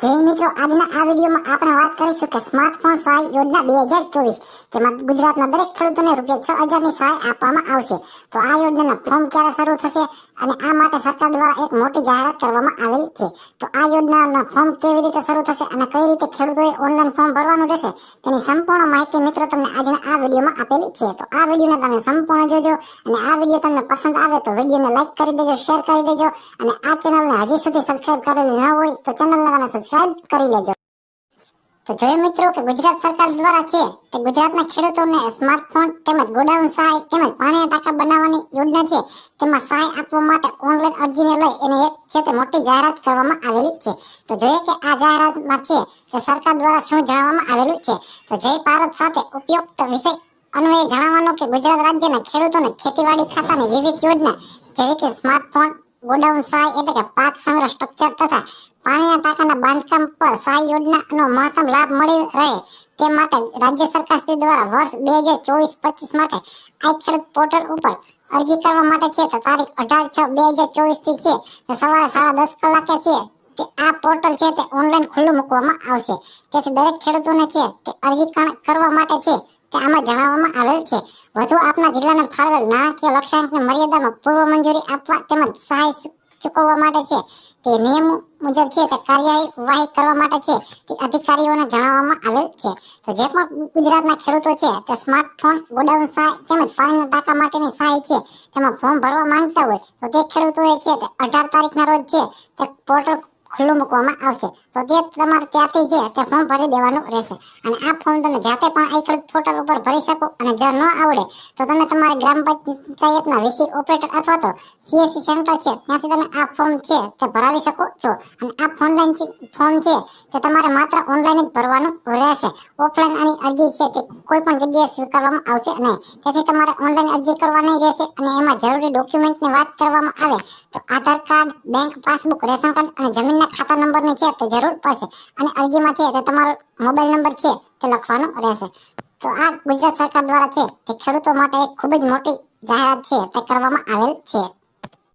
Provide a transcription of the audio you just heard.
જય online form ભરવાનું સંપૂર્ણ માહિતી મિત્રો તમને આજના આ વિડીયોમાં આપેલી છે. આ વિડીયોને તમે સંપૂર્ણ જોજો આ વીડિયો તમને પસંદ આવે તો વિડીયોને લાઇક કરી દેજો, શેર કરી દેજો અને આ ચેનલને હજી સુધી સબસ્ક્રાઇબ કરેલી ન હોય તો ચેનલને તમે સબસ્ક્રાઇબ કરી લેજો. તો જોયું મિત્રો કે ગુજરાત સરકાર દ્વારા છે તે ગુજરાતના ખેડૂતોને સ્માર્ટફોન તેમજ ગોડાઉન સહાય તેમજ પાણીના ટાંકા બનાવવાની યોજના છે. તેમાં સહાય આપવા માટે ઓનલાઈન અરજીને લઈ એને એક છે તે મોટી જાહેરાત કરવામાં આવેલી છે. તો જોઈએ કે આ જાહેરાતમાં છે તે સરકાર દ્વારા શું જણાવવામાં આવેલું છે? તો જય ભારત સાથે ઉપયુક્ત વિષય અન્વયે જણાવવાનું કે ગુજરાત રાજ્યના ખેડૂતોને ખેતીવાડી ખાતાની વિવિધ યોજના જેવી કે સ્માર્ટફોન ગોડાઉન સહાય એટલે કે પાક સંગ્રહ સ્ટ્રક્ચર તથા પાણીના ટાંકાના બાંધકામ પર સહાય યોજનાનો મહત્તમ લાભ મળી રહે તે માટે રાજ્ય સરકાર શ્રી દ્વારા વર્ષ બે હજાર ચોવીસ પચીસ માટે આ ખેડૂત પોર્ટલ ઉપર અરજી કરવા માટે છે તો તારીખ અઢાર છ બે હજાર ચોવીસથી છે સવારે સાડા દસ કલાકે છે તે આ પોર્ટલ છે તે ઓનલાઈન ખુલ્લું મૂકવામાં આવશે. તેથી દરેક ખેડૂતોને છે તે અરજી કરવા માટે છે તે આમાં જણાવવામાં આવેલ છે. વધુ આપના જિલ્લાના ફાળવેલ નાણાકીય લક્ષ્યાંકની મર્યાદામાં પૂર્વ મંજૂરી આપવા તેમજ સહાય ચૂકવવા માટે છે. તે નિયમ મુજબ છે તે કાર્યવાહી કરવા માટે છે. તે અધિકારીઓને જણાવવામાં આવેલ છે. તો જે પણ ગુજરાતના ખેડૂતો છે, તે સ્માર્ટફોન, ગોડાઉન સહાય તેમજ પાણીના ટાંકા માટેની સહાય છે. તેમાં ફોર્મ ભરવા માંગતા હોય તો તે ખેડૂતોએ છે તે અઢાર તારીખના રોજ છે તે પોર્ટલ ખુલ્લું મૂકવામાં આવશે. તો તે તમારે ત્યાંથી જે તે ફોર્મ ભરી દેવાનું રહેશે. અને આ ફોર્મ તમે જાતે પણ આઈ પોર્ટલ ઉપર ભરી શકો અને જો ન આવડે, તો તમે તમારા ગ્રામ પંચાયતના વીસી ઓપરેટર અથવા તો સીએસસી સેન્ટર છે, ત્યાંથી તમે આ ફોર્મ છે તે ભરાવી શકો છો. અને આ ઓનલાઈન ફોર્મ છે તે તમારે માત્ર ઓનલાઈન જ ભરવાનું રહેશે. ઓફલાઈન આની અરજી છે તે કોઈ પણ જગ્યાએ સ્વીકારવામાં આવશે નહીં. તેથી તમારે ઓનલાઈન અરજી કરવાની રહેશે અને એમાં જરૂરી ડોક્યુમેન્ટની વાત કરવામાં આવે તો Aadhaar card bank passbook ration card અને જમીનના ખાતા નંબરની છે તે જરૂર પડશે અને અરજીમાં છે તે તમારો મોબાઈલ નંબર છે તે લખવાનો રહેશે. તો આ ગુજરાત સરકાર દ્વારા છે તે ખેડૂતો માટે એક ખૂબ જ મોટી જાહેરાત છે તે કરવામાં આવેલ છે.